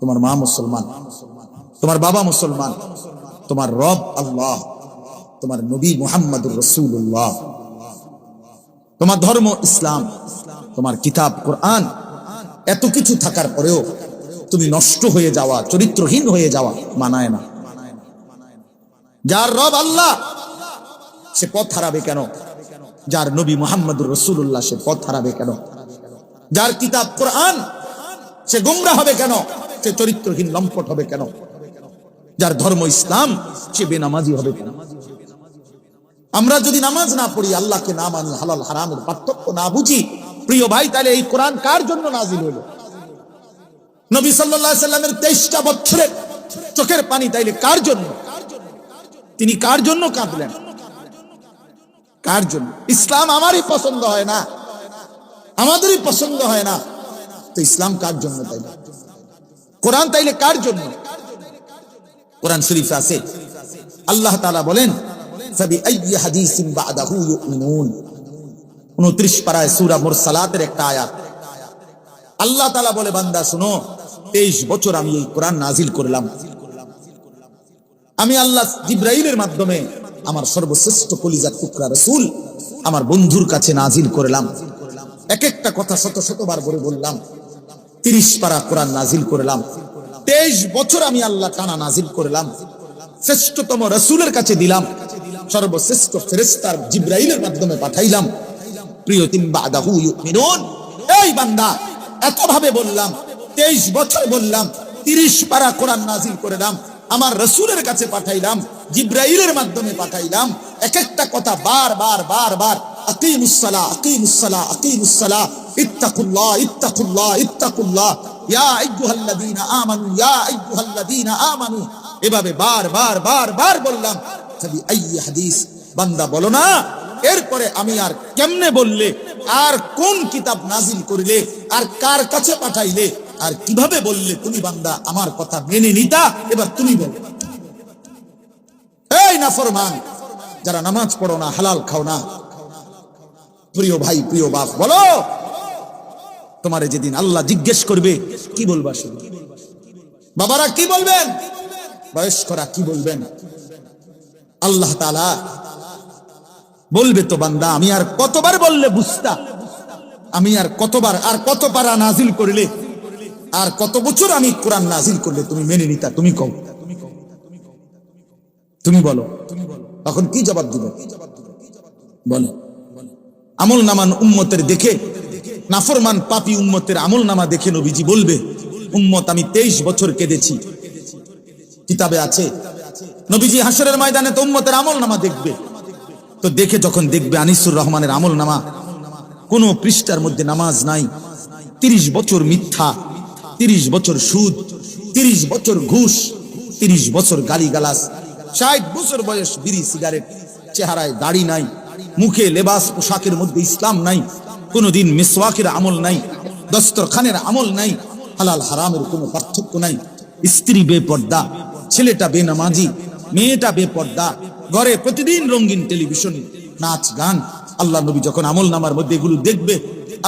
তোমার মা মুসলমান, তোমার বাবা মুসলমান, তোমার রব আল্লাহ, তোমার নবী মুহাম্মদুর রসুল্লাহ তোমার ধর্ম ইসলাম, তোমার কিতাব কোরআন, এত কিছু থাকার পরেও তুমি নষ্ট হয়ে যাওয়া, চরিত্রহীন হয়ে যাওয়া মানায় না। যার রব আল্লাহ, সে পথ হারাবে কেন? যার নবী মোহাম্মদুর রসুল্লাহ সে পথ হারাবে কেন? যার কিতাব কোরআন, সে গুমরা হবে কেন? সে চরিত্রহীন লম্পট হবে কেন? যার ধর্ম ইসলাম, সে বেনামাজি হবে কেন? আমরা যদি নামাজ না পড়ি, আল্লাহকে না মানি, হালাল, হারামের পার্থক্য না বুঝি, প্রিয় ভাই, তাহলে এই কোরআন কার জন্য নাজিল হলো? নবী সাল্লাল্লাহু সাল্লামের তেইশটা বছরের চোখের পানি, তাইলে কার জন্য? তিনি কার জন্য কাঁদলেন? কার জন্য? ইসলাম আমারই পছন্দ হয় না। আমাদেরই পছন্দ হয় না। তো ইসলাম কার জন্য তাইলে? কোরআন তাইলে কার জন্য? কোরআন শরীফ আছে। আল্লাহ তালা বলেন আমার সর্বশ্রেষ্ঠ কলিজার টুকরা রসুল আমার বন্ধুর কাছে নাজিল করলাম। এক একটা কথা শত শতবার বলে বললাম তিরিশ পারা কোরআন নাজিল করলাম। তেইশ বছর আমি আল্লাহ টানা নাজিল করলাম। শ্রেষ্ঠতম রসুলের কাছে দিলাম। সর্বশ্রেষ্ঠ ফেরেস্তার জিব্রাইলের মাধ্যমে পাঠাইলাম। প্রিয় তিন বাদাহু ইউমিনুন, এই বান্দা এত ভাবে বললাম, তেইশ বছর বললাম, তিরিশ পারা কোরআন নাজিল করলাম, আমার রসুলের কাছে পাঠাইলাম, জিব্রাইলের মাধ্যমে পাঠাইলাম, এক একটা কথা বার বার বার বার আকিমুসসালা আকিমুসসালা আকিমুসসালা ইত্তাকুল্লাহ ইত্তাকুল্লাহ ইত্তাকুল্লাহ। ইয়া আইয়ুহাল্লাযীনা আমানু, ইয়া আইয়ুহাল্লাযীনা আমানু। এভাবে বার বার বার বার বললাম। তবে আই হাদিস, বান্দা বলো না। এরপরে আমি আর কেমনে বললে? আর কোন কিতাব নাজিল করিলে? আর কার কাছে পাঠাইলে? আর কীভাবে বললে? তুমি বান্দা, আমার কথা মেনে নিতা? এবার তুমি বলো। এই নাফরমান, যারা নামাজ পড়ো না, হালাল খাও না। প্রিয় ভাই, প্রিয় বাপ, বলো। তোমারে যেদিন আল্লাহ জিজ্ঞেস করবে, কি বলবা শুধু? বাবারা, কি বলবেন? বয়স্করা, কি বলবেন? আল্লাহ তালা বলবে তো বান্দা, আমি আর কতবার বললে বুঝতা? আমি আর কতবার, আর কত পারা নাজিল করলে, আর কত বছর আমি কোরআন নাজিল করলে তুমি মেনে নিতা, তুমি কও। তুমি বলো। তখন কি জবাব দিবে? বলো। আমল নামান উম্মতের দেখে, নাফরমান পাপি উম্মতের আমল নামা দেখে নবীজি বলবে, উম্মত আমি তেইশ বছর কেঁদেছি। কিতাবে আছে, নবীজি হাসরের ময়দানে তো উম্মতের আমল নামা দেখবে। তো দেখে যখন দেখবে আনিসুর রহমানের আমল নামা, কোন পৃষ্ঠার মধ্যে নামাজ নাই, তিরিশ বছর মিথ্যা, তিরিশ বছর সুদ, তিরিশ বছর ঘুষ, তিরিশ বছর গালি গালাস ষাট বছর বয়স বিড়ি সিগারেট, চেহারায় দাড়ি নাই মুখে লেবাস পোশাকের মধ্যে ইসলাম নাই, কোনোদিন মিসওয়াকের আমল নাই, দস্তরখানের আমল নাই, হালাল হারামের কোনো পার্থক্য নাই। স্ত্রী বেপর্দা, ছেলেটা বেনামাজি, মেয়েটা বেপর্দা, ঘরে প্রতিদিন রঙিন টেলিভিশন, নাচ, গান, আল্লাহ নবী যখন আমল নামার মধ্যে এগুলো দেখবে,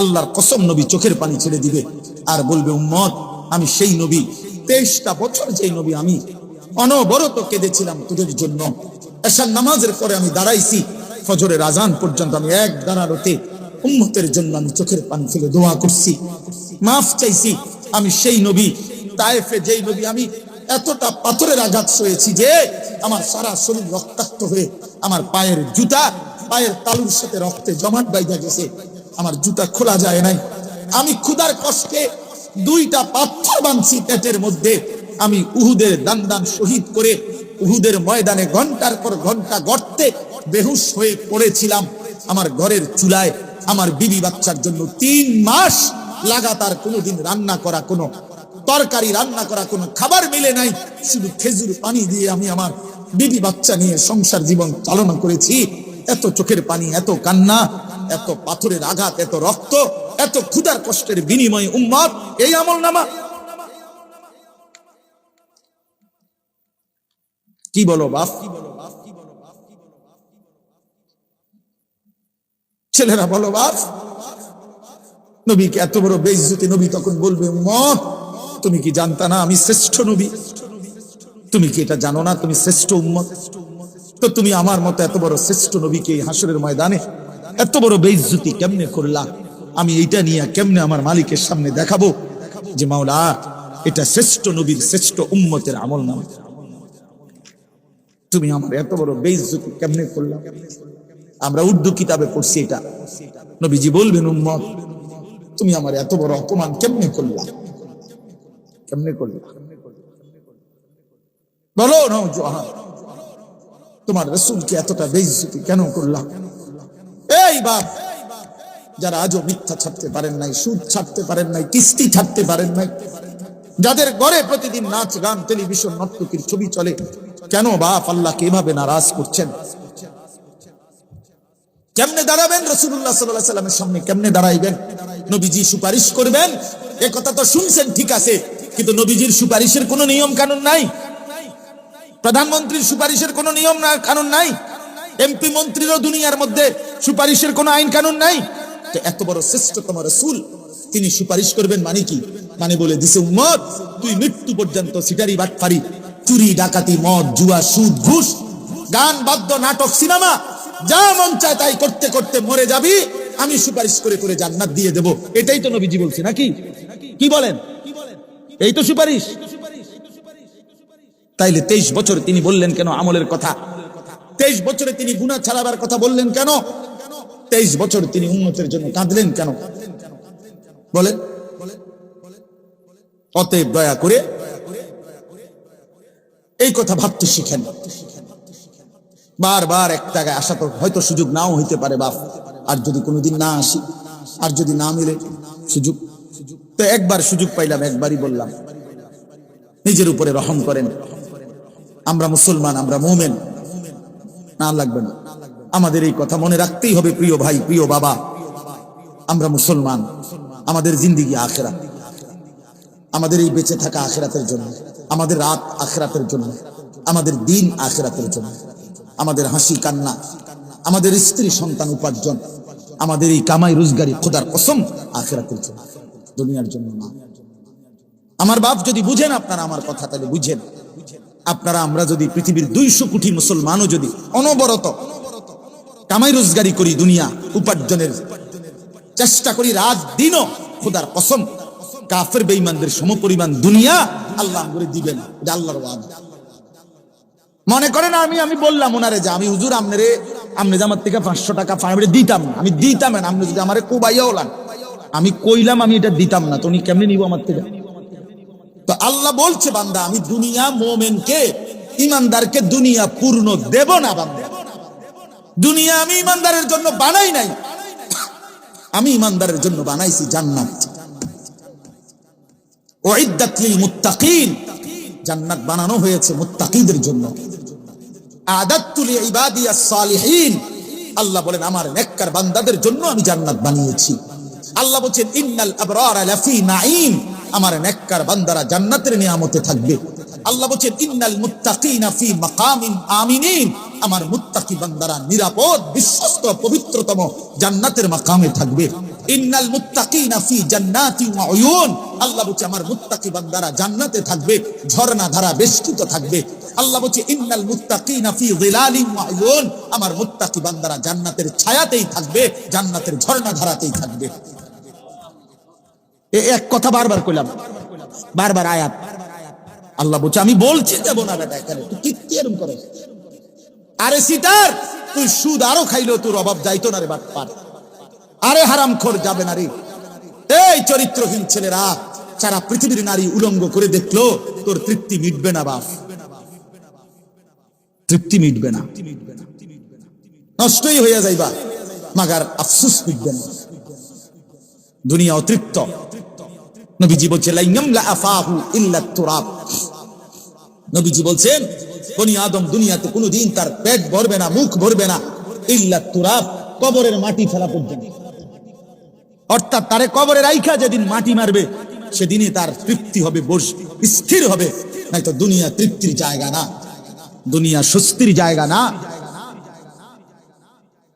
আল্লাহর কসম নবী চোখের পানি ছেড়ে দিবে। আর বলবে, উম্মত, আমি সেই নবী, তেইশটা বছর যেই নবী আমি। অনবরত কেঁদেছিলাম তোদের জন্য। এসার নামাজের পরে আমি দাঁড়াইছি ফজরের আজান পর্যন্ত আমি এক দাঁড়ানোতে উম্মতের জন্য আমি চোখের পানি ফেলে দোয়া করছি। মাফ চাইছি। আমি সেই নবী, তায়েফে যেই নবী আমি এতটা পাথরের আঘাত সয়েছি যে আমার সারা শরীর রক্তাক্ত হয়ে আমার পায়ের জুতা, পায়ের তালুর সাথে রক্তে জমাট বাইজা গেছে। আমার জুতা খোলা যায় নাই। আমি ক্ষুধার কষ্টে দুইটা পাথর বাঁধছি পেটের মধ্যে। আমি উহুদের দান দান শহীদ করে উহুদের ময়দানে ঘণ্টার পর ঘণ্টা গর্তে বেহুশ হয়ে পড়েছিলাম আমার ঘরের চুলায়। আমার বিবি বাচ্চার জন্য তিন মাস লাগাতার কোনোদিন রান্না করা কোনো তরকারি, রান্না করা কোনো খাবার মিলে নাই। শুধু খেজুর পানি দিয়ে আমি আমার বিবি বাচ্চা নিয়ে সংসার জীবন চালনা করেছি। এত চোখের পানি, এত কান্না, এত পাথরের আঘাত, এত রক্ত, এত ক্ষুধার কষ্টের বিনিময়ে উম্মত, এই আমল নামা। কি বলো বাপ? ছেলেরা বলো বাপ নবীকে এত বড় বেইজ্জতি নবী তখন বলবে মত তুমি কি জানতা না আমি শ্রেষ্ঠ নবী? তুমি কি এটা জানো না তুমি শ্রেষ্ঠ উম্মত? তো তুমি আমার মতো এত বড় শ্রেষ্ঠ নবীকে এই হাসরের ময়দানে এত বড় বেইজ্জতি কেমনে করলা? আমি এইটা নিয়ে কেমনে আমার মালিকের সামনে দেখাবো যে মাওলা, এটা শ্রেষ্ঠ নবীর শ্রেষ্ঠ উম্মতের আমল নাম। তুমি আমার এত বড় বেইজ্জতি কেমনে করলা? আমরা উর্দু কিতাবে পড়ছি এটা। নবীজি বলবেন, উম্মত, তুমি আমার এত বড় অপমান কেমনে করলা? কেমনে করলা? বলো নওজোয়ান তোমার রসুলকে এতটা বেইজ্জতি কেন করলাম এই বাপ, যারা আজও মিথ্যা ছাড়তে পারেন নাই, সুদ ছাড়তে পারেন নাই, কিস্তি ছাড়তে পারেন নাই, যাদের ঘরে প্রতিদিন নাচ, গান, টেলিভিশন নর্তকীর ছবি চলে, কেন বাপ আল্লাহকে এভাবে নারাজ করছেন? কেমনে দাঁড়াবেন? রসুল্লাহ সাল্লাহ সাল্লামের সামনে কেমনে দাঁড়াইবেন? নবীজি সুপারিশ করবেন? এ কথা তো শুনছেন, ঠিক আছে। কিন্তু নবীজির সুপারিশের কোনো নিয়ম কানুন নাই। প্রধানমন্ত্রীর সুপারিশের কোনো নিয়ম না, কানুন নাই। এমপি মন্ত্রীরও দুনিয়ার মধ্যে সুপারিশের কোনো আইন কানুন নাই। তো এত বড় শ্রেষ্ঠতম রসুল, তিনি সুপারিশ করবেন মানে কি? মানে বলে দিছে, উম্মত, তুই মৃত্যু পর্যন্ত সিটারি বাটফারি, চুরি, ডাকাতি, মদ, জুয়া, সুদ, ঘুষ, গান, বাদ্য, নাটক, সিনেমা যা মন চায় তাই করতে করতে মরে যাবি, আমি সুপারিশ করে করে জান্নাত দিয়ে দেব। এটাই তো নবীজি বলছি, নাকি? কি বলেন? এই তো সুপারিশ। তাইলে তেইশ বছর তিনি বললেন কেন আমলের কথা? তেইশ বছরে তিনি গুণা ছাড়াবার কথা বললেন কেন? তেইশ বছর তিনি উন্নতের জন্য কাঁদলেন কেন? বলেন। অতএব দয়া করে এই কথা ভাবতে শিখেন। বারবার এক জায়গায় আসা তো হয়তো সুযোগ নাও হইতে পারে, বাপ। আর যদি কোনোদিন না আসি, আর যদি না মিলে, সুযোগ। তো একবার সুযোগ পাইলাম, একবারই বললাম, নিজের উপরে রহম করেন। আমরা মুসলমান, আমরা মোমেন। না লাগবে না। আমাদের এই কথা মনে রাখতেই হবে, প্রিয় ভাই, প্রিয় বাবা। আমরা মুসলমান, আমাদের জিন্দিগি আখেরা আমাদের এই বেঁচে থাকা আখেরাতের জন্য, আমাদের রাত আখেরাতের জন্য, আমাদের দিন আখেরাতের জন্য। আমাদের হাসি কান্না, আমাদের স্ত্রী সন্তান উপার্জন, আমাদের এই কামাই রোজগারি খোদার কসম আখেরাতের জন্য, দুনিয়ার জন্য না। আমার বাপ যদি বুঝেন আপনারা আমার কথা, তাহলে বুঝেন। আপনারা, আমরা যদি পৃথিবীর দুইশো কোটি মুসলমানও যদি অনবরত কামাই রোজগারি করি দুনিয়া উপার্জনের, চেষ্টা করি রাত দিনও খোদার কসম, কাফের বেঈমানদের সমপরিমাণ দুনিয়া আল্লাহ করে দিবেন আল্লাহর ওয়াদা। মনে করেন আমি আমি বললাম ওনারে যে আমি, হুজুর আমনে আমনে যে আমার থেকে পাঁচশো টাকা ফাইভে দিতাম না। আমি দিতাম না আপনি যদি আমারে কোবাইয়া ওলান। আমি কইলাম আমি এটা দিতাম না, তো উনি কেমনে নিব আমার থেকে? তো আল্লাহ বলছে, বান্দা, আমি দুনিয়া মোমেনকে, ইমানদারকে দুনিয়া পূর্ণ দেব না, বান্দা। দুনিয়া আমি ইমানদারের জন্য বানাই নাই। আমি ইমানদারের জন্য বানাইছি জান্নাত। ওয়াইদ্দাত লিল মুত্তাকিন। জান্নাত বানানো হয়েছে মুত্তাকিদের জন্য। আদাত্তু লি ইবাদিয়াস সালিহিন। আল্লাহ বলেন, আমার নেককার বান্দাদের জন্য আমি জান্নাত বানিয়েছি। আল্লাহ বলেন ইন্নাল আবরারা লাফি নাঈম। আমার নেককার বান্দারা জান্নাতের নিয়ামতে থাকবে। আল্লাহ বলেন ইন্নাল মুত্তাকিনা ফি মাকামিন আমিনিন। আমার মুত্তাকি বান্দারা নিরাপদ, বিশ্বস্ত, পবিত্রতম জান্নাতের মাকামে থাকবে। ইন্নাল মুত্তাকিনা ফি জান্নাতি ওয়া উয়ুন। আল্লাহ বলছে, আমার মুত্তাকি বান্দারা জান্নাতে থাকবে, ঝর্ণা ধারা বেষ্টিত থাকবে। আল্লাহ বলছে, ইন্নাল মুত্তাকিনা ফি ওয়া উয়ুন। আমার মুত্তাকি বান্দারা জান্নাতের ছায়াতেই থাকবে, জান্নাতের ঝর্ণা ধারাতেই থাকবে। এক কথা বারবার কইলাম, বারবার আয়াত। আল্লাহ বলছে, আমি বলছি দেব না বেটা এখানে, তুই কি এরকম করে আরে সিটার তুই সুদ আরও খাইলেও তোর অভাব যাইতো না রে বাট পার আরে হারাম খোর যাবে না রে। এই চরিত্রহীন ছেলেরা, সারা পৃথিবীর নারী উলঙ্গ করে দেখল, তোর তৃপ্তি মিটবে না বাপ। তৃপ্তি মিটবে না। নষ্টই হইয়া যাইবা, মাগার আফসুস মিটবে না। দুনিয়া অতৃপ্ত। নবীজি বলছে আফাহু ইল্লা তুরাব। নবীজি বলছেন, বনি আদম দুনিয়াতে কোনোদিন তার পেট ভরবে না, মুখ ভরবে না, ইল্লা তুরাব, কবরের মাটি ফেলা পর্যন্ত। অর্থাৎ তারে কবরের আইখা যেদিন মাটি মারবে, সেদিনই তার তৃপ্তি হবে বস স্থির হবে। নয়তো দুনিয়া তৃপ্তির জায়গা না। দুনিয়া স্বস্তির জায়গা না।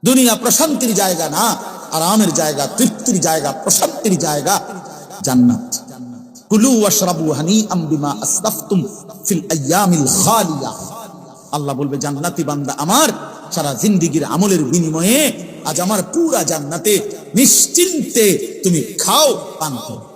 দুনিয়া প্রশান্তির জায়গা না। আরামের জায়গা, তৃপ্তির জায়গা, প্রশান্তির জায়গা জান্নাত। কুলু ওয়াশরাবু হানিআম বিমা আসরাফতুম ফিল আইয়ামিল খালিয়া। আল্লাহ বলবে, জান্নাতি বান্দা আমার, সারা জিন্দিগির আমলের বিনিময়ে আজ আমার পুরা জান্নাতে নিশ্চিন্তে তুমি খাও পান করো।